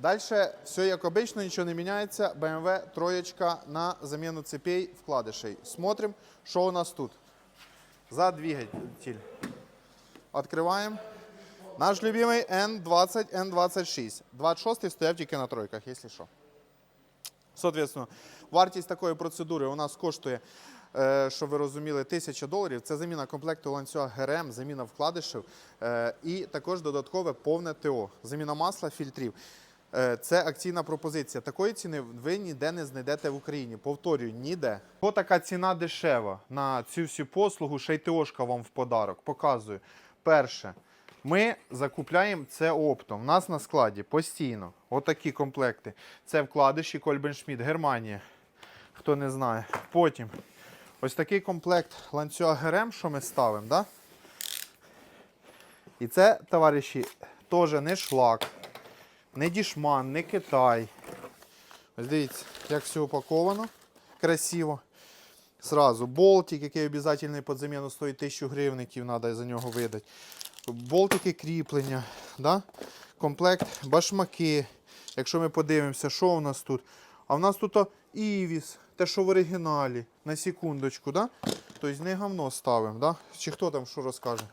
Далі все як обично, нічого не міняється. BMW троєчка на заміну цепей вкладишей. Смотрим, що у нас тут. За двигатель. Откриваємо. Наш любимий N20, N26. 26 стояв тільки на тройках, якщо що. Соответственно, вартість такої процедури у нас коштує, щоб ви розуміли, 1000 доларів. Це заміна комплекту ланцюга ГРМ, заміна вкладишів і також додаткове повне ТО, заміна масла, фільтрів. Е, Це акційна пропозиція. Такої ціни ви ніде не знайдете в Україні. Повторюю, ніде. Бо така ціна дешева на цю всю послугу, ще й ТОшка вам в подарок. Показую. Перше, ми закупляємо це оптом. У нас на складі постійно. Отакі комплекти. Це вкладиші Кольбеншміт, Германія. Хто не знає. Потім ось такий комплект ланцюга ГРМ, що ми ставимо. Да? І це, товариші, теж не шлак, не дішман, не Китай. Ось дивіться, як все упаковано. Красиво. Сразу болтик, який обов'язково під заміну стоїть 1000 гривників, треба за нього видати. Болтики кріплення, да? комплект башмаки. Якщо ми подивимося, що у нас тут. А в нас тут Івіс, те, що в оригіналі, на секундочку, да? Тобто не говно ставимо, да? Чи хто там що розкаже?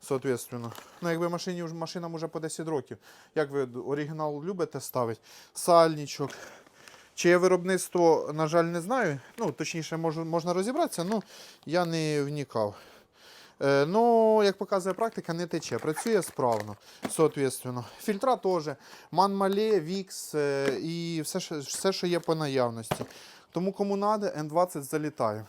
Соответственно. Ну, якби машині, машинам уже по 10 років. Як ви оригінал любите ставити? Сальничок. Чиє виробництво, на жаль, не знаю. Ну, точніше, можу, можна розібратися, ну я не вникав. Е, ну, як показує практика, не тече, працює справно. Соответственно. Фільтра теж. Манмале, Вікс е, і все, все, що є по наявності. Тому кому треба, N20 залітає.